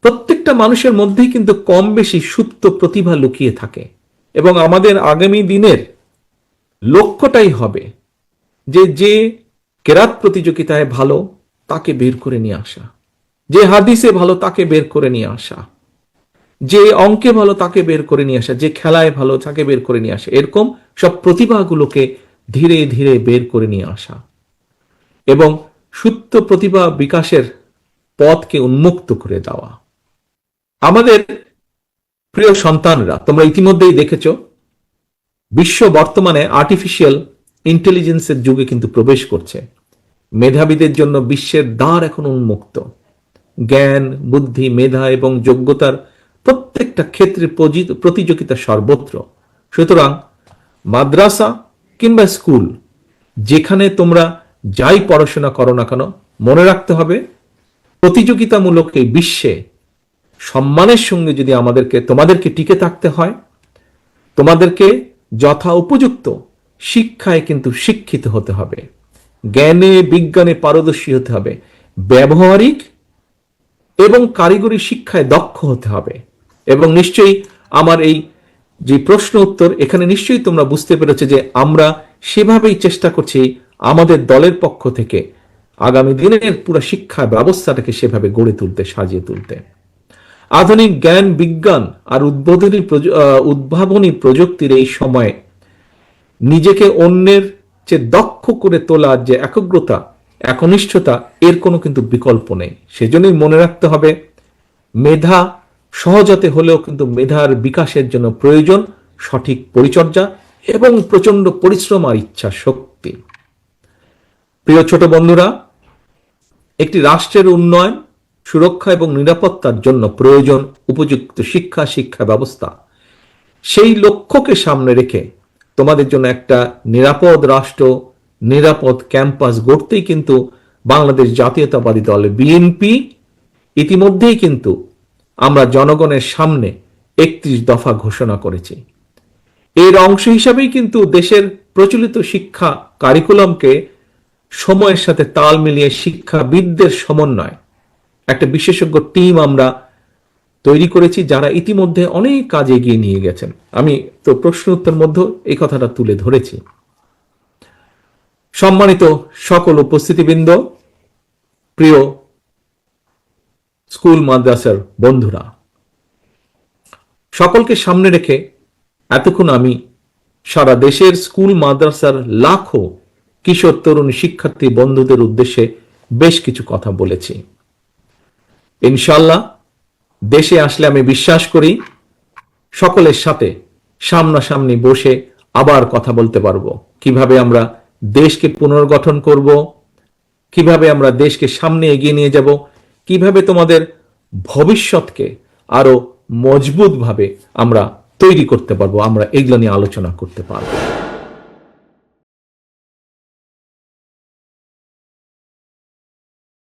প্রত্যেকটা মানুষের মধ্যেই কিন্তু কম বেশি সুপ্ত প্রতিভা লুকিয়ে থাকে। এবং আমাদের আগামী দিনের লক্ষ্যটাই হবে যে যে কেরাত প্রতিযোগিতায় ভালো, তাকে বের করে নিয়ে আসা। যে হাদিসে ভালো, তাকে বের করে নিয়ে আসা। যে অঙ্কে ভালো, তাকে বের করে নিয়ে আসা। যে খেলায় ভালো, তাকে বের করে নিয়ে আসা। এরকম সব প্রতিভাগুলোকে ধীরে ধীরে বের করে নিয়ে আসা। এবং সুপ্ত প্রতিভা বিকাশের পথকে উন্মুক্ত করে দেওয়া। আমাদের প্রিয় সন্তানরা, তোমরা ইতিমধ্যেই দেখেছ, বিশ্ব বর্তমানে আর্টিফিশিয়াল ইন্টেলিজেন্সের যুগে কিন্তু প্রবেশ করছে। মেধাবীদের জন্য বিশ্বের দ্বার এখন উন্মুক্ত। জ্ঞান, বুদ্ধি, মেধা এবং যোগ্যতার প্রত্যেকটা ক্ষেত্রে প্রতিযোগিতা সর্বত্র। সুতরাং মাদ্রাসা কিংবা স্কুল, যেখানে তোমরা যাই পড়াশোনা করো না কেন, মনে রাখতে হবে, প্রতিযোগিতামূলক এই বিশ্বে সম্মানের সঙ্গে যদি আমাদেরকে, তোমাদেরকে টিকে থাকতে হয়, তোমাদেরকে যথা উপযুক্ত শিক্ষায় কিন্তু শিক্ষিত হতে হবে। জ্ঞানে, বিজ্ঞানে পারদর্শী হতে হবে। ব্যবহারিক এবং কারিগরি শিক্ষায় দক্ষ হতে হবে। এবং নিশ্চয়ই আমার এই যে প্রশ্ন উত্তর, এখানে নিশ্চয়ই তোমরা বুঝতে পেরেছ যে আমরা সেভাবেই চেষ্টা করছি আমাদের দলের পক্ষ থেকে আগামী দিনের পুরো শিক্ষা ব্যবস্থাটাকে সেভাবে গড়ে তুলতে, সাজিয়ে তুলতে। আধুনিক জ্ঞান, বিজ্ঞান আর উদ্বোধনী উদ্ভাবনী প্রযুক্তির এই সময়ে নিজেকে অন্যের যে দক্ষ করে তোলার যে একগ্রতা, একনিষ্ঠতা, এর কোনো কিন্তু বিকল্প নেই। সেজন্যই মনে রাখতে হবে, মেধা সহজতে হলেও কিন্তু মেধার বিকাশের জন্য প্রয়োজন সঠিক পরিচর্যা এবং প্রচণ্ড পরিশ্রম আর ইচ্ছা শক্তি। প্রিয় ছোট বন্ধুরা, একটি রাষ্ট্রের উন্নয়ন সুরক্ষা এবং নিরাপত্তার জন্য প্রয়োজন উপযুক্ত শিক্ষা শিক্ষা ব্যবস্থা। সেই লক্ষ্যকে সামনে রেখে তোমাদের জন্য একটা নিরাপদ রাষ্ট্র, নিরাপদ ক্যাম্পাস গড়তেই কিন্তু বাংলাদেশ জাতীয়তাবাদী দল বিএনপি ইতিমধ্যেই কিন্তু আমরা জনগণের সামনে একত্রিশ দফা ঘোষণা করেছি। এর অংশ হিসাবেই কিন্তু দেশের প্রচলিত শিক্ষা কারিকুলামকে সময়ের সাথে তাল মিলিয়ে শিক্ষাবিদদের সমন্বয় একটা বিশেষজ্ঞ টিম আমরা তৈরি করেছি যারা ইতিমধ্যে অনেক কাজ এগিয়ে নিয়ে গেছেন। আমি তো প্রশ্ন উত্তর মধ্যে এই কথাটা তুলে ধরেছি। সম্মানিত সকল উপস্থিতিবৃন্দ, প্রিয় স্কুল মাদ্রাসার বন্ধুরা, সকলকে সামনে রেখে এতক্ষণ আমি সারা দেশের স্কুল মাদ্রাসার লাখো কিশোর, তরুণ শিক্ষার্থী, বন্ধুদের উদ্দেশ্যে বেশ কিছু কথা বলেছি। ইনশাল্লাহ দেশে আসলে আমি বিশ্বাস করি সকলের সাথে সামনাসামনি বসে আবার কথা বলতে পারব। কীভাবে আমরা দেশকে পুনর্গঠন করব, কীভাবে আমরা দেশকে সামনে এগিয়ে নিয়ে যাব, কীভাবে তোমাদের ভবিষ্যৎকে আরও মজবুতভাবে আমরা তৈরি করতে পারব, আমরা এগুলো নিয়ে আলোচনা করতে পারব।